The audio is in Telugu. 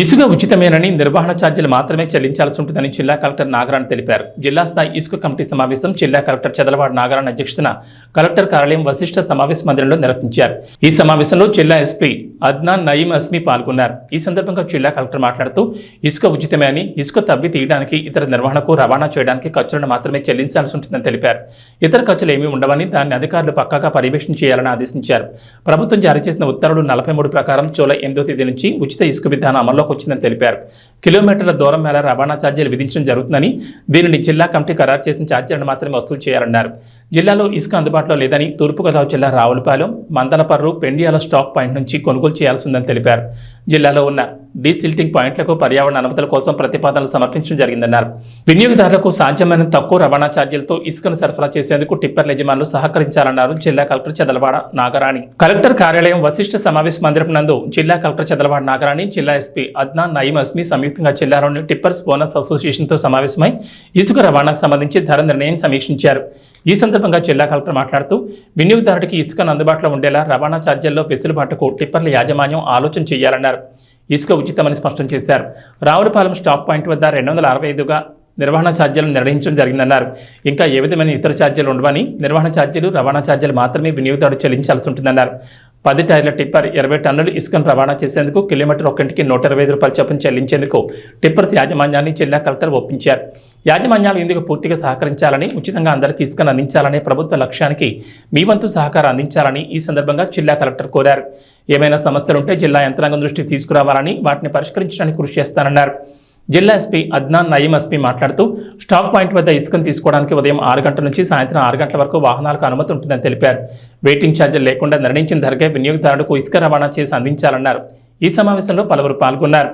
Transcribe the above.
ఇసుక ఉచితమేనని నిర్వహణ ఛార్జీలు మాత్రమే చెల్లించాల్సి ఉంటుందని జిల్లా కలెక్టర్ నాగరాణ్ తెలిపారు. జిల్లా స్థాయి ఇసుక కమిటీ సమావేశం జిల్లా కలెక్టర్ చదలవాడ నాగరాణ్ అధ్యక్షతన కలెక్టర్ కార్యాలయం వశిష్ఠ సమావేశ మందిరంలో నిర్వహించారు. ఈ సమావేశంలో జిల్లా ఎస్పీ అద్నాన్ నయీం అస్మి పాల్గొన్నారు. ఈ సందర్భంగా జిల్లా కలెక్టర్ మాట్లాడుతూ ఇసుక ఉచితమే అని ఇసుక తవ్వి తీయడానికి ఇతర నిర్వహణకు రవాణా చేయడానికి ఖర్చులను మాత్రమే చెల్లించాల్సి ఉంటుందని తెలిపారు. ఇతర ఖర్చులు ఏమీ ఉండవని దాన్ని అధికారులు పక్కాగా పర్యవేక్షణ చేయాలని ఆదేశించారు. ప్రభుత్వం జారీ చేసిన ఉత్తర్వులు నలభై మూడు ప్రకారం జూలై ఎనిమిదో తేదీ నుంచి ఉచిత ఇసుక విధానం అమల్లోకి వచ్చిందని తెలిపారు. కిలోమీటర్ల దూరం మేర రవాణా ఛార్జీలు విధించడం జరుగుతుందని దీనిని జిల్లా కమిటీ ఖరారు చేసిన ఛార్జీలను మాత్రమే వసూలు చేయాలన్నారు. జిల్లాలో ఇసుక అందుబాటులో లేదని తూర్పుగోదావరి జిల్లా రావులపాలెం మందనపర్రు పెండియాల స్టాక్ పాయింట్ నుంచి కొనుగోలు చేయాల్సిందని తెలిపారు. జిల్లాలో ఉన్న డీసిల్టింగ్ పాయింట్లకు పర్యావరణ అనుమతుల కోసం ప్రతిపాదనలు సమర్పించడం జరిగిందన్నారు. వినియోగదారులకు సాధ్యమైన తక్కువ రవాణా ఛార్జీలతో ఇసుకను సరఫరా చేసేందుకు టిప్పర్ల యజమానులు సహకరించాలన్నారు జిల్లా కలెక్టర్ చదలవాడ నాగరాణి. కలెక్టర్ కార్యాలయం వశిష్ఠ సమావేశ మందిరం నందు జిల్లా కలెక్టర్ చదలవాడ నాగరాణి జిల్లా ఎస్పీ అద్నాన్ నయీం అస్మి సంయుక్తంగా జిల్లాలోని టిప్పర్స్ బోనస్ అసోసియేషన్తో సమావేశమై ఇసుక రవాణాకు సంబంధించి ధర నిర్ణయం సమీక్షించారు. ఈ సందర్భంగా జిల్లా కలెక్టర్ మాట్లాడుతూ వినియోగదారుడికి ఇసుకను అందుబాటులో ఉండేలా రవాణా ఛార్జీల్లో వెసులుబాటుకు టిప్పర్ల యాజమాన్యం ఆలోచన చేయాలన్నారు. ఇసుక ఉచితమని స్పష్టం చేశారు. రావులపాలెం స్టాప్ పాయింట్ వద్ద రెండు వందల అరవై ఐదుగా నిర్వహణ ఛార్జీలను నిర్ణయించడం జరిగిందన్నారు. ఇంకా ఏ విధమైన ఇతర ఛార్జీలు ఉండవని నిర్వహణ ఛార్జీలు రవాణా ఛార్జీలు మాత్రమే వినియోగదారుడు చెల్లించాల్సి ఉంటుందన్నారు. పది టైర్ల టిప్పర్ ఇరవై టన్నులు ఇసుకను రవాణా చేసేందుకు కిలోమీటర్ ఒకటికి నూట ఇరవై ఐదు రూపాయలు చొప్పున చెల్లించేందుకు టిప్పర్స్ యాజమాన్యాన్ని జిల్లా కలెక్టర్ ఒప్పించారు. యాజమాన్యాలు ఇందుకు పూర్తిగా సహకరించాలని ఉచితంగా అందరికీ ఇసుకను అందించాలనే ప్రభుత్వ లక్ష్యానికి మీ వంతు సహకారం అందించాలని ఈ సందర్భంగా జిల్లా కలెక్టర్ కోరారు. ఏమైనా సమస్యలుంటే జిల్లా యంత్రాంగం దృష్టికి తీసుకురావాలని వాటిని పరిష్కరించడానికి కృషి చేస్తానన్నారు. జిల్లా ఎస్పీ అద్నాన్ నయీం ఎస్పీ మాట్లాడుతూ స్టాక్ పాయింట్ వద్ద ఇసుకను తీసుకోవడానికి ఉదయం ఆరు గంటల నుంచి సాయంత్రం ఆరు గంటల వరకు వాహనాలకు అనుమతి ఉంటుందని తెలిపారు. వెయిటింగ్ ఛార్జీలు లేకుండా నిర్ణయించిన ధరకే వినియోగదారులకు ఇసుక రవాణా చేసి అందించాలన్నారు. ఈ సమావేశంలో పలువురు పాల్గొన్నారు.